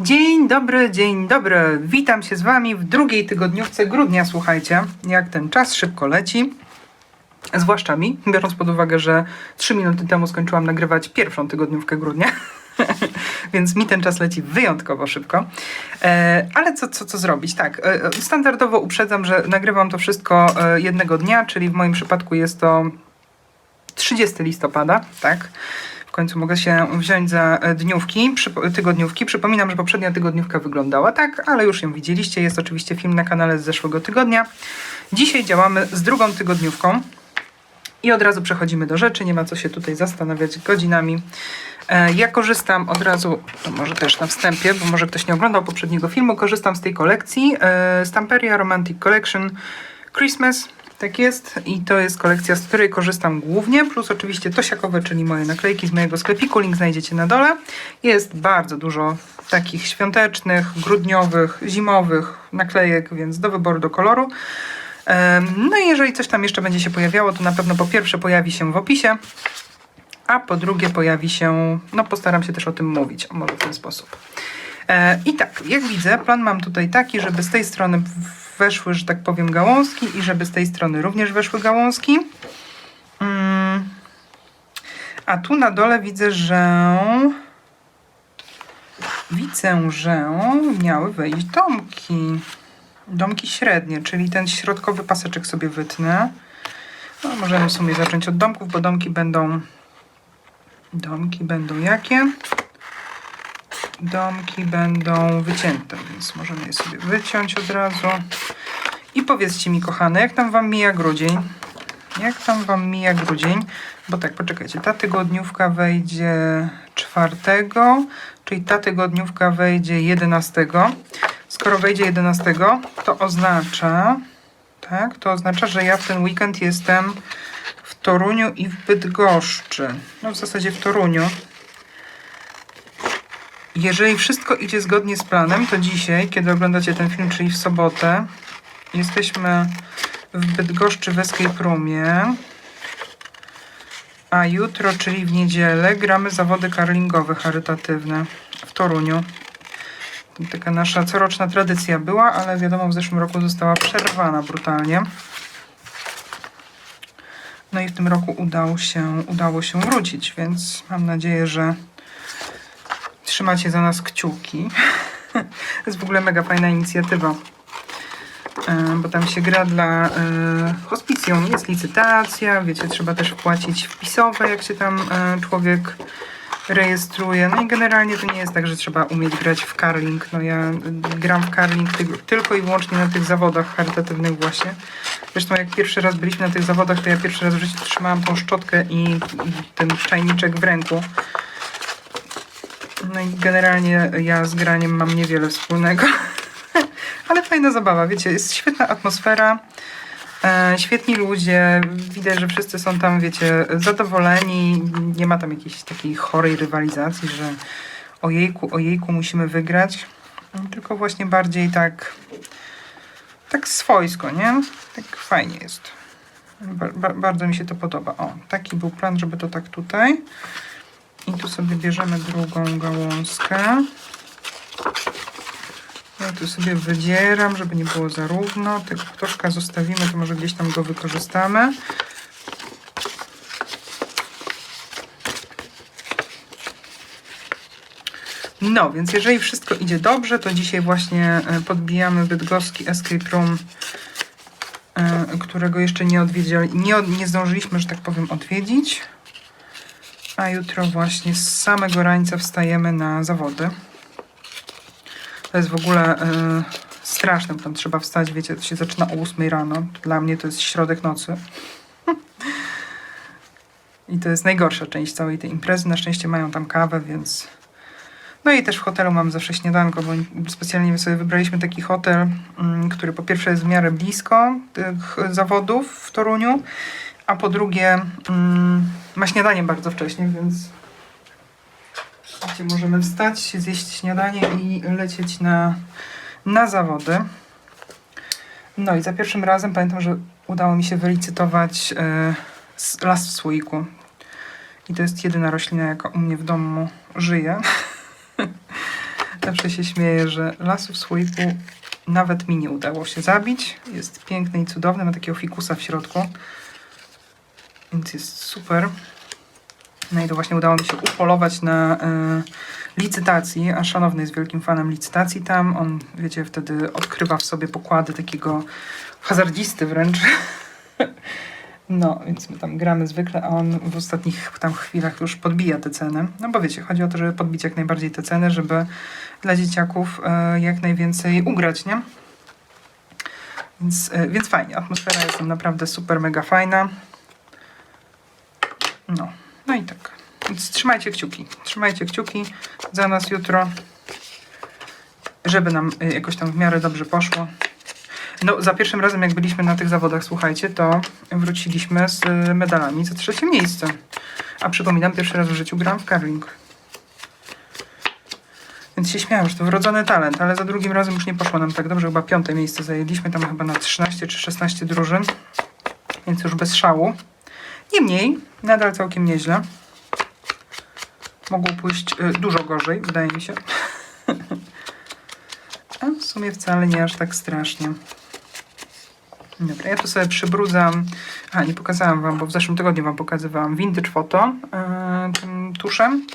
Dzień dobry, dzień dobry. Witam się z Wami w drugiej tygodniówce grudnia. Słuchajcie, jak ten czas szybko leci. Zwłaszcza mi, biorąc pod uwagę, że 3 minuty temu skończyłam nagrywać pierwszą tygodniówkę grudnia. Więc mi ten czas leci wyjątkowo szybko. E, ale co, co, co zrobić? Tak, e, standardowo uprzedzam, że nagrywam to wszystko e, jednego dnia, czyli w moim przypadku jest to 30 listopada, tak? Końcu mogę się wziąć za e, dniówki, tygodniówki. Przypominam, że poprzednia tygodniówka wyglądała tak, ale już ją widzieliście. Jest oczywiście film na kanale z zeszłego tygodnia. Dzisiaj działamy z drugą tygodniówką i od razu przechodzimy do rzeczy. Nie ma co się tutaj zastanawiać godzinami. E, Ja korzystam od razu, może też na wstępie, bo może ktoś nie oglądał poprzedniego filmu, korzystam z tej kolekcji e, Stamperia Romantic Collection Christmas. Tak jest i to jest kolekcja, z której korzystam głównie, plus oczywiście tosiakowe, czyli moje naklejki z mojego sklepiku, link znajdziecie na dole. Jest bardzo dużo takich świątecznych, grudniowych, zimowych naklejek, więc do wyboru, do koloru. No i jeżeli coś tam jeszcze będzie się pojawiało, to na pewno po pierwsze pojawi się w opisie, a po drugie pojawi się, no postaram się też o tym mówić, może w ten sposób. E, I tak, jak widzę, plan mam tutaj taki, żeby z tej strony weszły, że tak powiem, gałązki i żeby z tej strony również weszły gałązki. Mm. A tu na dole widzę, że widzę, że miały wejść domki. Domki średnie, czyli ten środkowy paseczek sobie wytnę. No, możemy w sumie zacząć od domków, bo domki będą. Domki będą jakie? Domki będą wycięte, więc możemy je sobie wyciąć od razu. I powiedzcie mi, kochane, jak tam wam mija grudzień? Jak tam wam mija grudzień? Bo tak, poczekajcie, ta tygodniówka wejdzie czwartego, czyli ta tygodniówka wejdzie 11. Skoro wejdzie 11, to oznacza, tak, to oznacza, że ja w ten weekend jestem w Toruniu i w Bydgoszczy. No w zasadzie w Toruniu. Jeżeli wszystko idzie zgodnie z planem, to dzisiaj, kiedy oglądacie ten film, czyli w sobotę, jesteśmy w Bydgoszczy w Escape Roomie. A jutro, czyli w niedzielę, gramy zawody karlingowe charytatywne w Toruniu. Taka nasza coroczna tradycja była, ale wiadomo, w zeszłym roku została przerwana brutalnie. No i w tym roku udało się, udało się wrócić, więc mam nadzieję, że trzymacie za nas kciuki. to jest w ogóle mega fajna inicjatywa. E, Bo tam się gra dla e, hospicjum, jest licytacja, wiecie, trzeba też wpłacić wpisowe, jak się tam e, człowiek rejestruje. No i generalnie to nie jest tak, że trzeba umieć grać w karling. No ja gram w karling ty- tylko i wyłącznie na tych zawodach charytatywnych właśnie. Zresztą jak pierwszy raz byliśmy na tych zawodach, to ja pierwszy raz w życiu trzymałam tą szczotkę i i ten czajniczek w ręku. No i generalnie ja z graniem mam niewiele wspólnego. Ale fajna zabawa, wiecie, jest świetna atmosfera. E, świetni ludzie, widać, że wszyscy są tam, wiecie, zadowoleni. Nie ma tam jakiejś takiej chorej rywalizacji, że ojejku, ojejku, musimy wygrać. Tylko właśnie bardziej tak, tak swojsko, nie? Tak fajnie jest. Ba- ba- bardzo mi się to podoba. O, taki był plan, żeby to tak tutaj. I tu sobie bierzemy drugą gałązkę. Ja tu sobie wydzieram, żeby nie było za równo. Tego ktośka zostawimy, to może gdzieś tam go wykorzystamy. No, więc jeżeli wszystko idzie dobrze, to dzisiaj właśnie e, podbijamy bydgoski Escape Room, e, którego jeszcze nie odwiedzili, nie, nie zdążyliśmy, że tak powiem, odwiedzić. A jutro właśnie z samego rańca wstajemy na zawody. To jest w ogóle y, straszne, bo tam trzeba wstać, wiecie, to się zaczyna o 8 rano. Dla mnie to jest środek nocy. I to jest najgorsza część całej tej imprezy. Na szczęście mają tam kawę, więc... No i też w hotelu mam zawsze śniadanko, bo specjalnie sobie wybraliśmy taki hotel, mm, który po pierwsze jest w miarę blisko tych zawodów w Toruniu, a po drugie mm, ma śniadanie bardzo wcześnie, więc gdzie możemy wstać, zjeść śniadanie i lecieć na, na zawody. No i za pierwszym razem pamiętam, że udało mi się wylicytować s- las w słoiku. I to jest jedyna roślina, jaka u mnie w domu żyje. Zawsze się śmieję, że lasów słoiku nawet mi nie udało się zabić. Jest piękny i cudowny, ma takiego fikusa w środku. Więc jest super. No i to właśnie udało mi się upolować na e, licytacji, a szanowny jest wielkim fanem licytacji tam. On, wiecie, wtedy odkrywa w sobie pokłady takiego hazardzisty wręcz. No, więc my tam gramy zwykle, a on w ostatnich tam chwilach już podbija te ceny. No bo wiecie, chodzi o to, żeby podbić jak najbardziej te ceny, żeby dla dzieciaków e, jak najwięcej ugrać, nie? Więc, e, więc fajnie, atmosfera jest tam naprawdę super, mega fajna. No, no i tak. Więc trzymajcie kciuki. Trzymajcie kciuki za nas jutro, żeby nam y, jakoś tam w miarę dobrze poszło. No, za pierwszym razem, jak byliśmy na tych zawodach, słuchajcie, to wróciliśmy z y, medalami za trzecie miejsce. A przypominam, pierwszy raz w życiu gram w curling. Więc się śmiałam, że to wrodzony talent, ale za drugim razem już nie poszło nam tak dobrze. Chyba piąte miejsce zajęliśmy, tam chyba na 13 czy 16 drużyn, więc już bez szału. Niemniej, nadal całkiem nieźle. Mogło pójść y, dużo gorzej, wydaje mi się. A w sumie wcale nie aż tak strasznie. Dobra, ja tu sobie przybrudzam. A, nie pokazałam Wam, bo w zeszłym tygodniu Wam pokazywałam vintage foto yy, tym tuszem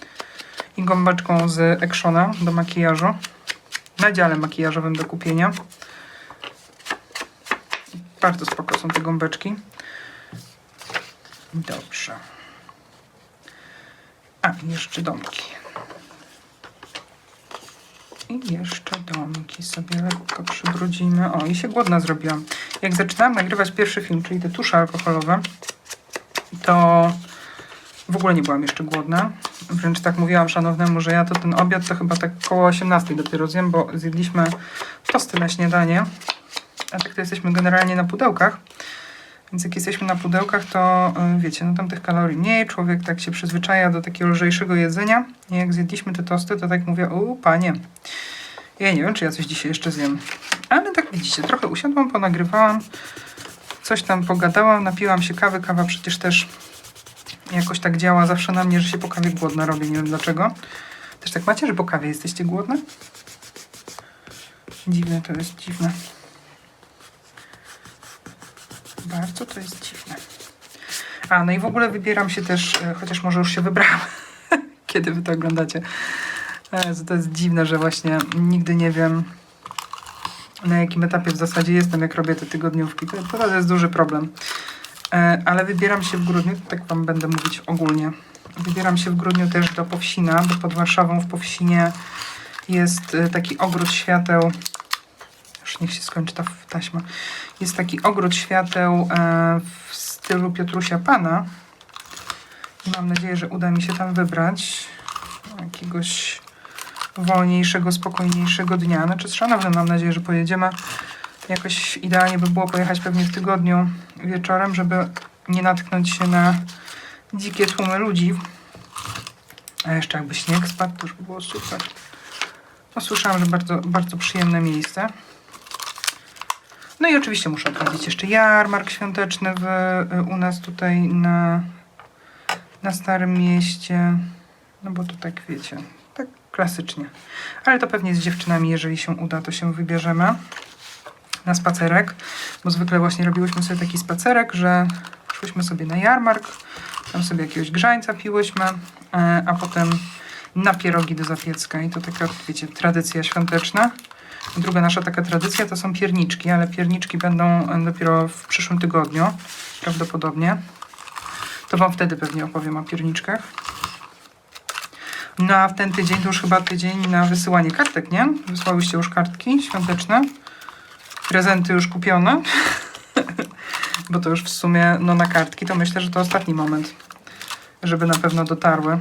i gąbeczką z Actiona do makijażu. Na dziale makijażowym do kupienia. Bardzo spoko są te gąbeczki. Dobrze. A, jeszcze domki. I jeszcze domki sobie lekko przybrudzimy. O, i się głodna zrobiłam. Jak zaczynałam nagrywać pierwszy film, czyli te tusze alkoholowe, to w ogóle nie byłam jeszcze głodna. Wręcz tak mówiłam szanownemu, że ja to ten obiad to chyba tak koło 18 dopiero zjem, bo zjedliśmy tosty na śniadanie. A tak to jesteśmy generalnie na pudełkach. Więc jak jesteśmy na pudełkach, to y, wiecie, no tam tych kalorii mniej, człowiek tak się przyzwyczaja do takiego lżejszego jedzenia. I jak zjedliśmy te tosty, to tak mówię, u panie, ja nie wiem, czy ja coś dzisiaj jeszcze zjem. Ale tak widzicie, trochę usiadłam, ponagrywałam, coś tam pogadałam, napiłam się kawy. Kawa przecież też jakoś tak działa zawsze na mnie, że się po kawie głodna robię, nie wiem dlaczego. Też tak macie, że po kawie jesteście głodne? Dziwne to jest, dziwne. Bardzo to jest dziwne. A, no i w ogóle wybieram się też, e, chociaż może już się wybrałam, kiedy wy to oglądacie. E, To jest dziwne, że właśnie nigdy nie wiem, na jakim etapie w zasadzie jestem, jak robię te tygodniówki. To, to jest duży problem. E, Ale wybieram się w grudniu, tak wam będę mówić ogólnie. Wybieram się w grudniu też do Powsina, bo pod Warszawą w Powsinie jest e, taki ogród świateł. Już niech się skończy ta taśma. Jest taki ogród świateł e, w stylu Piotrusia Pana. I mam nadzieję, że uda mi się tam wybrać jakiegoś wolniejszego, spokojniejszego dnia. Znaczy z mam nadzieję, że pojedziemy. Jakoś idealnie by było pojechać pewnie w tygodniu wieczorem, żeby nie natknąć się na dzikie tłumy ludzi. A jeszcze jakby śnieg spadł, to już by było super. No, słyszałam, że bardzo, bardzo przyjemne miejsce. No i oczywiście muszę odwiedzić jeszcze jarmark świąteczny w, u nas tutaj na, na Starym Mieście. No bo to tak wiecie, tak klasycznie. Ale to pewnie z dziewczynami, jeżeli się uda, to się wybierzemy na spacerek. Bo zwykle właśnie robiłyśmy sobie taki spacerek, że szłyśmy sobie na jarmark, tam sobie jakiegoś grzańca piłyśmy, e, a potem na pierogi do Zapiecka. I to taka, wiecie, tradycja świąteczna. Druga nasza taka tradycja to są pierniczki, ale pierniczki będą e, dopiero w przyszłym tygodniu, prawdopodobnie. To Wam wtedy pewnie opowiem o pierniczkach. No a w ten tydzień to już chyba tydzień na wysyłanie kartek, nie? Wysłałyście już kartki świąteczne. Prezenty już kupione. Bo to już w sumie, no na kartki to myślę, że to ostatni moment, żeby na pewno dotarły.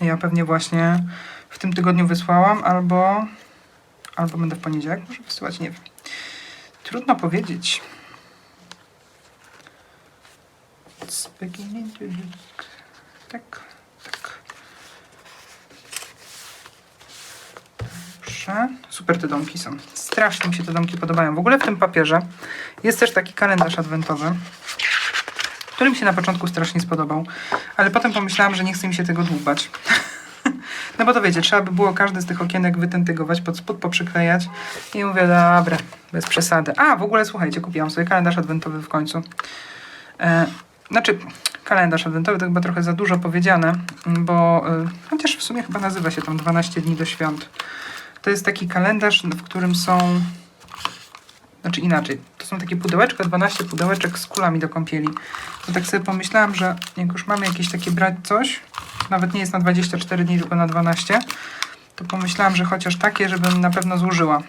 Ja pewnie właśnie w tym tygodniu wysłałam, albo, albo będę w poniedziałek może wysyłać, nie wiem. Trudno powiedzieć. Tak, tak. Dobrze. Super te domki są. Strasznie mi się te domki podobają. W ogóle w tym papierze jest też taki kalendarz adwentowy, który mi się na początku strasznie spodobał, ale potem pomyślałam, że nie chce mi się tego dłubać. No bo to wiecie, trzeba by było każdy z tych okienek wytentygować, pod spód poprzyklejać. I mówię, dobra, bez przesady. A, w ogóle słuchajcie, kupiłam sobie kalendarz adwentowy w końcu. E, znaczy, kalendarz adwentowy to chyba trochę za dużo powiedziane, bo e, chociaż w sumie chyba nazywa się tam 12 dni do świąt. To jest taki kalendarz, w którym są znaczy inaczej, to są takie pudełeczka, 12 pudełeczek z kulami do kąpieli. To tak sobie pomyślałam, że jak już mamy jakieś takie brać coś, nawet nie jest na 24 dni, tylko na 12, to pomyślałam, że chociaż takie, żebym na pewno zużyła.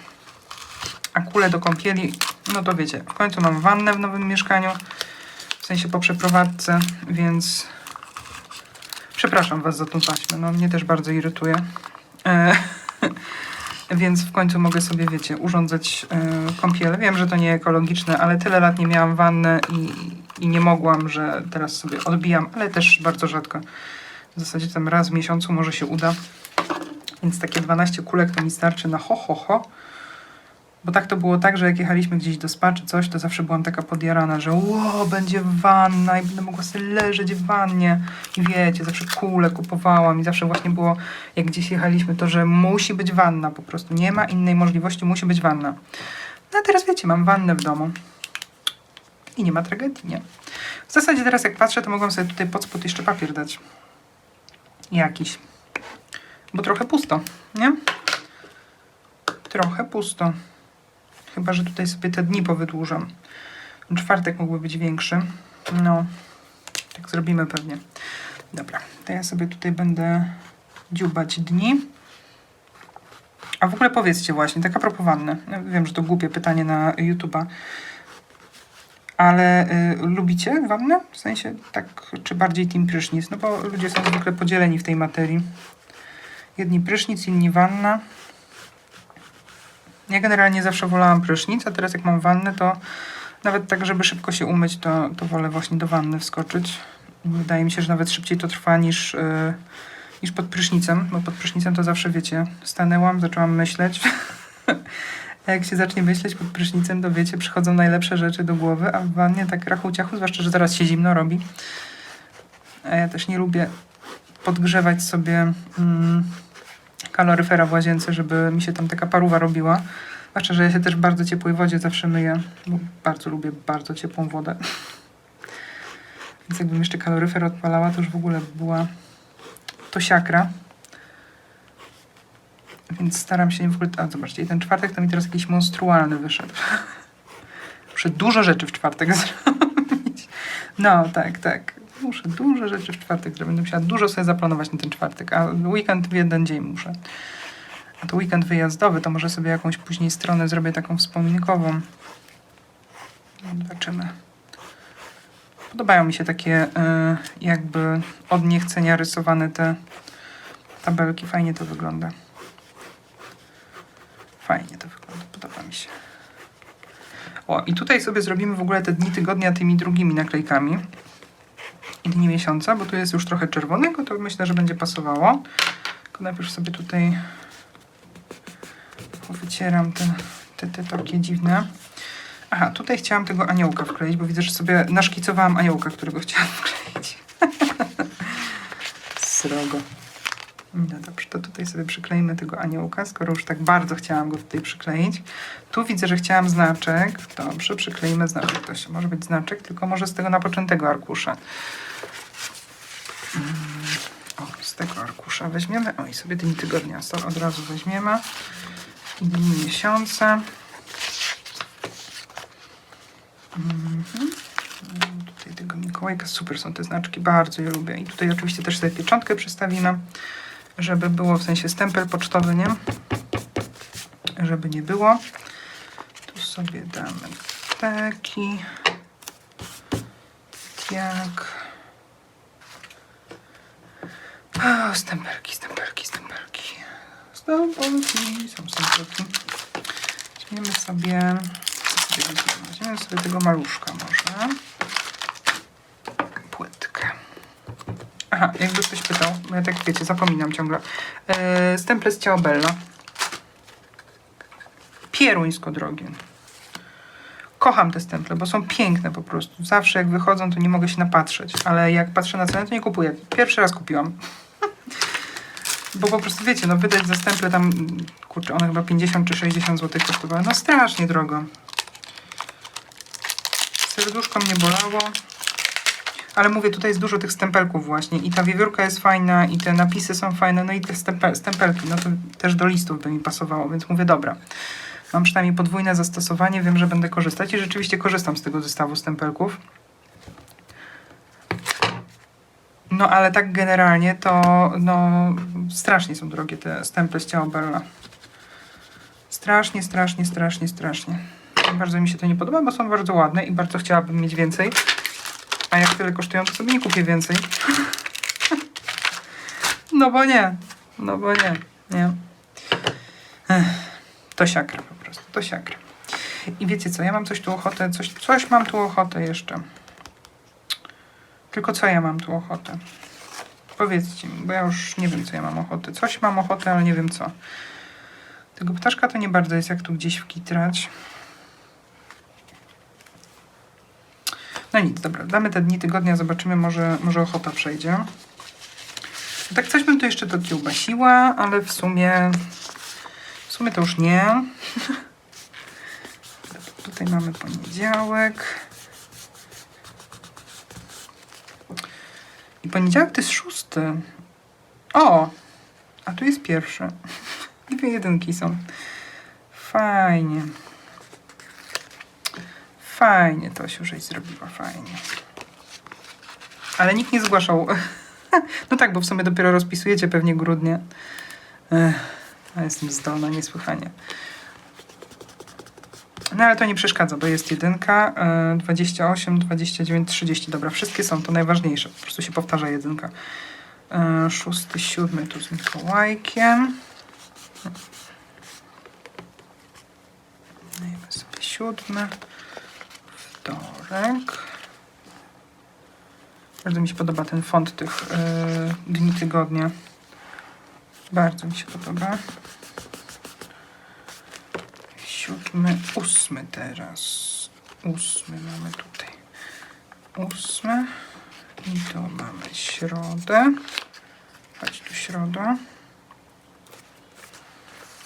A kule do kąpieli, no to wiecie, w końcu mam wannę w nowym mieszkaniu, w sensie po przeprowadzce, więc przepraszam Was za tą taśmę, no mnie też bardzo irytuje. E, Więc w końcu mogę sobie, wiecie, urządzać y, kąpiel. Wiem, że to nie ekologiczne, ale tyle lat nie miałam wanny i, i nie mogłam, że teraz sobie odbijam, ale też bardzo rzadko. W zasadzie tam raz w miesiącu może się uda. Więc takie 12 kulek to mi starczy na ho, ho, ho. Bo tak to było tak, że jak jechaliśmy gdzieś do spa czy coś, to zawsze byłam taka podjarana, że ło, będzie wanna i będę mogła sobie leżeć w wannie. I wiecie, zawsze kule kupowałam i zawsze właśnie było, jak gdzieś jechaliśmy, to, że musi być wanna po prostu. Nie ma innej możliwości, musi być wanna. No a teraz wiecie, mam wannę w domu. I nie ma tragedii, nie. W zasadzie teraz jak patrzę, to mogłam sobie tutaj pod spód jeszcze papier dać. Jakiś. Bo trochę pusto, nie? Trochę pusto. Chyba, że tutaj sobie te dni powydłużam. Czwartek mógłby być większy. No, tak zrobimy pewnie. Dobra, to ja sobie tutaj będę dziubać dni. A w ogóle powiedzcie właśnie, tak a propos wanny. Ja Wiem, że to głupie pytanie na YouTube'a. Ale y, lubicie wannę? W sensie tak, czy bardziej team prysznic? No bo ludzie są zwykle podzieleni w tej materii. Jedni prysznic, inni wanna. Ja generalnie zawsze wolałam prysznic, a teraz jak mam wannę, to nawet tak, żeby szybko się umyć, to, to wolę właśnie do wanny wskoczyć. Wydaje mi się, że nawet szybciej to trwa niż, yy, niż pod prysznicem, bo pod prysznicem to zawsze, wiecie, stanęłam, zaczęłam myśleć. A jak się zacznie myśleć pod prysznicem, to wiecie, przychodzą najlepsze rzeczy do głowy, a w wannie tak rachu ciachu, zwłaszcza, że zaraz się zimno robi. A ja też nie lubię podgrzewać sobie mm, kaloryfera w łazience, żeby mi się tam taka paruwa robiła. Zwłaszcza, że ja się też w bardzo ciepłej wodzie zawsze myję, bo bardzo lubię bardzo ciepłą wodę. Więc jakbym jeszcze kaloryfer odpalała, to już w ogóle by była to siakra. Więc staram się w ogóle... A zobaczcie, ten czwartek to mi teraz jakiś monstrualny wyszedł. Muszę dużo rzeczy w czwartek zrobić. No, tak, tak. Muszę dużo rzeczy w czwartek zrobić. Będę musiała dużo sobie zaplanować na ten czwartek, a weekend w jeden dzień muszę. A to weekend wyjazdowy, to może sobie jakąś później stronę zrobię taką wspominkową. Zobaczymy. Podobają mi się takie y, jakby od niechcenia rysowane te tabelki. Fajnie to wygląda. Fajnie to wygląda, podoba mi się. O, i tutaj sobie zrobimy w ogóle te dni tygodnia tymi drugimi naklejkami. Dni miesiąca, bo tu jest już trochę czerwonego, to myślę, że będzie pasowało. Tylko najpierw sobie tutaj wycieram te, te, te takie dziwne. Aha, tutaj chciałam tego aniołka wkleić, bo widzę, że sobie naszkicowałam aniołka, którego chciałam wkleić. Srogo. No dobrze, to tutaj sobie przykleimy tego aniołka, skoro już tak bardzo chciałam go tutaj przykleić. Tu widzę, że chciałam znaczek. Dobrze, przykleimy znaczek. To się może być znaczek, tylko może z tego napoczętego arkusza. Tego arkusza weźmiemy. O, i sobie dni tygodnia so od razu weźmiemy. I dni miesiąca. Mhm. Tutaj tego Mikołajka, super są te znaczki, bardzo je lubię. I tutaj oczywiście też sobie pieczątkę przystawimy, żeby było w sensie stempel pocztowy, nie? Żeby nie było. Tu sobie damy taki. Jak. O, stempelki, stempelki, stempelki. Stempelki, są stempelki. Weźmiemy sobie, weźmiemy? Sobie tego maluszka może. Płytkę. Aha, jakby ktoś pytał, bo ja tak wiecie, zapominam ciągle. Eee, stemple z Ciaobella. Pieruńsko drogie. Kocham te stemple, bo są piękne po prostu. Zawsze jak wychodzą, to nie mogę się napatrzeć, ale jak patrzę na cenę, to nie kupuję. Pierwszy raz kupiłam. Bo po prostu wiecie, no wydać za stemple tam, kurczę, one chyba 50 czy 60 zł kosztowały. No strasznie drogo. Serduszko mnie bolało. Ale mówię, tutaj jest dużo tych stempelków właśnie. I ta wiewiórka jest fajna, i te napisy są fajne, no i te stempe, stempelki, no to też do listów by mi pasowało, więc mówię, dobra. Mam przynajmniej podwójne zastosowanie, wiem, że będę korzystać i rzeczywiście korzystam z tego zestawu stempelków. No ale tak generalnie to no, strasznie są drogie te stemple z ciała Bella. Strasznie, strasznie, strasznie, strasznie. Bardzo mi się to nie podoba, bo są bardzo ładne i bardzo chciałabym mieć więcej. A jak tyle kosztują, to sobie nie kupię więcej. No bo nie. No bo nie. Nie. Ech, to siakra po prostu. To siakra. I wiecie co, ja mam coś tu ochotę, coś, coś mam tu ochotę jeszcze. Tylko co ja mam tu ochotę? Powiedzcie mi, bo ja już nie wiem, co ja mam ochotę. Coś mam ochotę, ale nie wiem co. Tego ptaszka to nie bardzo jest jak tu gdzieś wkitrać. No nic, dobra, damy te dni tygodnia, zobaczymy, może, może ochota przejdzie. Tak coś bym tu jeszcze to kiełbasiła, ale w sumie w sumie to już nie. Tutaj mamy poniedziałek. Poniedziałek to jest szósty. O! A tu jest pierwszy. Dwie jedynki są. Fajnie. Fajnie to się już zrobiła, fajnie. Ale nikt nie zgłaszał. No tak, bo w sumie dopiero rozpisujecie pewnie grudnie. Ech, a jestem zdolna niesłychanie. No ale to nie przeszkadza, bo jest jedynka, e, 28, 29, 30. Dobra, wszystkie są, to najważniejsze. Po prostu się powtarza jedynka. E, Szósty, siódmy tu z Mikołajkiem. Dajemy sobie siódmy. Wtorek. Bardzo mi się podoba ten font tych e, dni tygodnia. Bardzo mi się podoba. Siódmy, ósmy teraz. Ósmy mamy tutaj. Ósmy. I tu mamy środę. Chodź tu środa.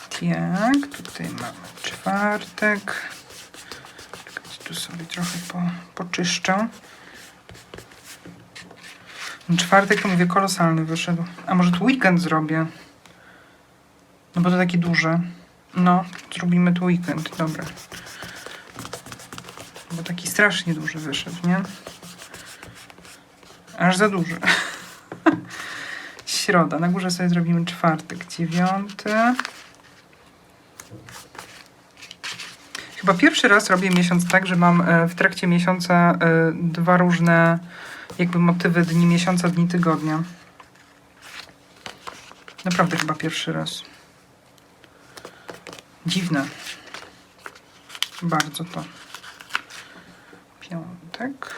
Tak, tutaj mamy czwartek. Czekajcie, tu sobie trochę po, poczyszczę. Ten Czwartek to mówię kolosalny wyszedł. A może tu weekend zrobię? No bo to taki duży. No, zrobimy tu weekend, dobra. Bo taki strasznie duży wyszedł, nie? Aż za duży. Środa. Na górze sobie zrobimy czwartek, dziewiąty. Chyba pierwszy raz robię miesiąc tak, że mam e, w trakcie miesiąca e, dwa różne jakby motywy dni miesiąca, dni tygodnia. Naprawdę chyba pierwszy raz. Dziwne. Bardzo to. Piątek.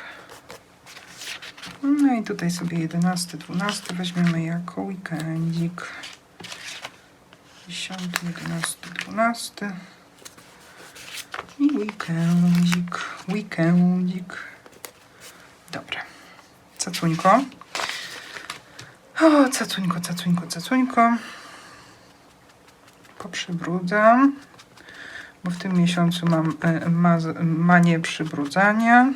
No i tutaj sobie 11, 12 weźmiemy jako weekendzik. 10, 11, 12. I weekendzik, weekendzik. Dobra. Cacuńko. O, cacuńko, cacuńko, cacuńko. Poprzybrudzam. Bo w tym miesiącu mam e, maz, manię przybrudzania.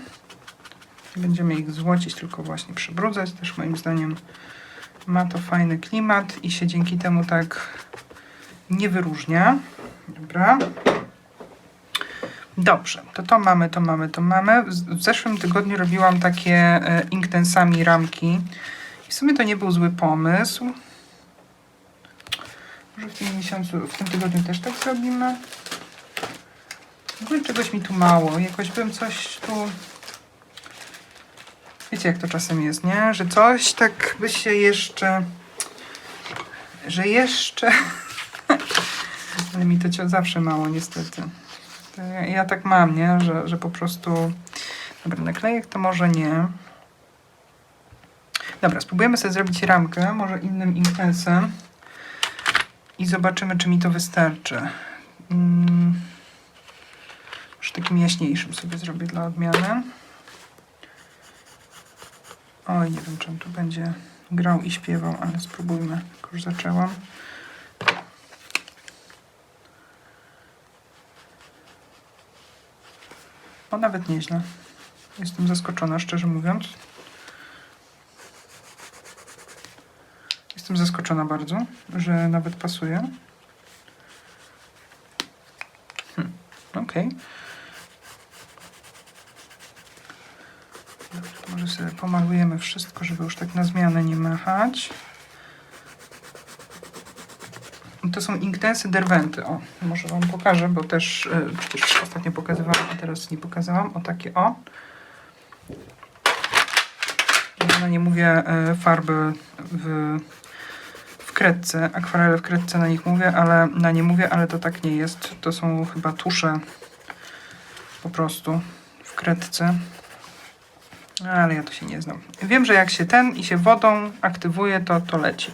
Będziemy ich złocić, tylko właśnie przybrudzać. Też moim zdaniem ma to fajny klimat i się dzięki temu tak nie wyróżnia. Dobra. Dobrze, to to mamy, to mamy, to mamy. W w zeszłym tygodniu robiłam takie e, Inktensami ramki. I w sumie to nie był zły pomysł. W tym miesiącu, w tym tygodniu też tak zrobimy. W ogóle czegoś mi tu mało. Jakoś bym coś tu... Wiecie jak to czasem jest, nie? Że coś tak by się jeszcze... Że jeszcze... Ale mi to zawsze mało niestety. Ja, ja tak mam, nie? Że, że po prostu... Dobra, naklejek to może nie. Dobra, spróbujemy sobie zrobić ramkę, może innym inkpensem i zobaczymy, czy mi to wystarczy. Mm. Już takim jaśniejszym sobie zrobię dla odmiany. Oj, nie wiem, czy on tu będzie grał i śpiewał, ale spróbujmy, jak już zaczęłam. O, nawet nieźle. Jestem zaskoczona, szczerze mówiąc. Jestem zaskoczona bardzo, że nawet pasuje. Hmm, Okej. Może sobie pomalujemy wszystko, żeby już tak na zmianę nie machać. To są Inktense Derwenty. O, może Wam pokażę, bo też e, przecież ostatnio pokazywałam, a teraz nie pokazałam. O takie o. Ja nie mówię e, farby w kredce, akwarele w kredce na nich mówię, ale na nie mówię, ale to tak nie jest. To są chyba tusze po prostu w kredce. Ale ja to się nie znam. Wiem, że jak się ten i się wodą aktywuje, to to leci.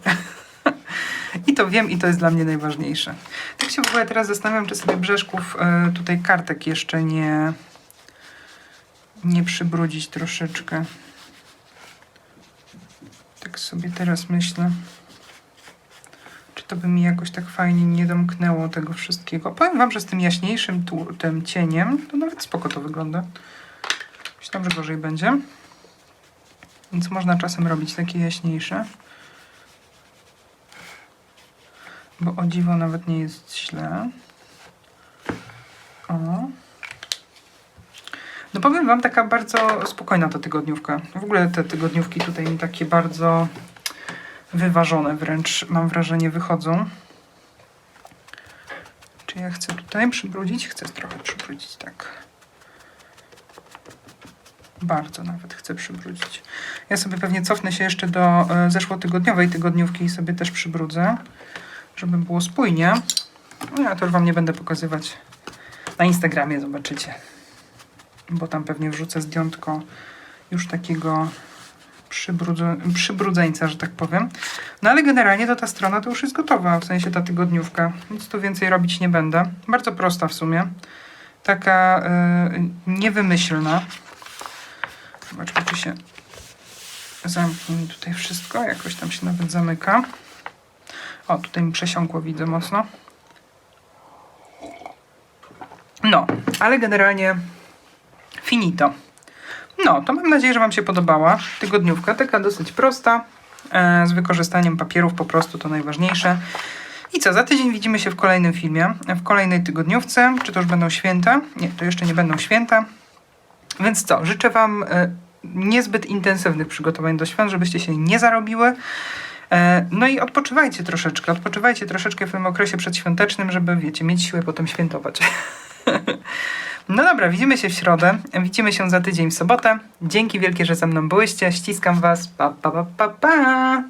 I to wiem i to jest dla mnie najważniejsze. Tak się w ogóle teraz zastanawiam, czy sobie brzeszków e, tutaj kartek jeszcze nie, nie przybrudzić troszeczkę. Tak sobie teraz myślę. To by mi jakoś tak fajnie nie domknęło tego wszystkiego. Powiem wam, że z tym jaśniejszym tu, tym cieniem, to nawet spoko to wygląda. Myślałam, że gorzej będzie. Więc można czasem robić takie jaśniejsze. Bo o dziwo nawet nie jest źle. O. No powiem wam, taka bardzo spokojna ta tygodniówka. W ogóle te tygodniówki tutaj mi takie bardzo wyważone wręcz, mam wrażenie, wychodzą. Czy ja chcę tutaj przybrudzić? Chcę trochę przybrudzić, tak. Bardzo nawet chcę przybrudzić. Ja sobie pewnie cofnę się jeszcze do e, zeszłotygodniowej tygodniówki i sobie też przybrudzę, żeby było spójnie. No ja to już Wam nie będę pokazywać. Na Instagramie zobaczycie. Bo tam pewnie wrzucę zdjątko już takiego przybrudzeńca, że tak powiem. No ale generalnie to ta strona to już jest gotowa, w sensie ta tygodniówka. Nic tu więcej robić nie będę. Bardzo prosta w sumie. Taka e, niewymyślna. Zobaczmy, czy się zamknie tutaj wszystko. Jakoś tam się nawet zamyka. O, tutaj mi przesiąkło, widzę mocno. No, ale generalnie finito. No, to mam nadzieję, że Wam się podobała. Tygodniówka, taka dosyć prosta, e, z wykorzystaniem papierów po prostu, to najważniejsze. I co, za tydzień widzimy się w kolejnym filmie, w kolejnej tygodniówce. Czy to już będą święta? Nie, to jeszcze nie będą święta. Więc co, życzę Wam e, niezbyt intensywnych przygotowań do świąt, żebyście się nie zarobiły. E, No i odpoczywajcie troszeczkę, odpoczywajcie troszeczkę w tym okresie przedświątecznym, żeby, wiecie, mieć siłę potem świętować. No dobra, widzimy się w środę, widzimy się za tydzień w sobotę. Dzięki wielkie, że ze mną byłyście, ściskam Was, pa pa pa pa pa!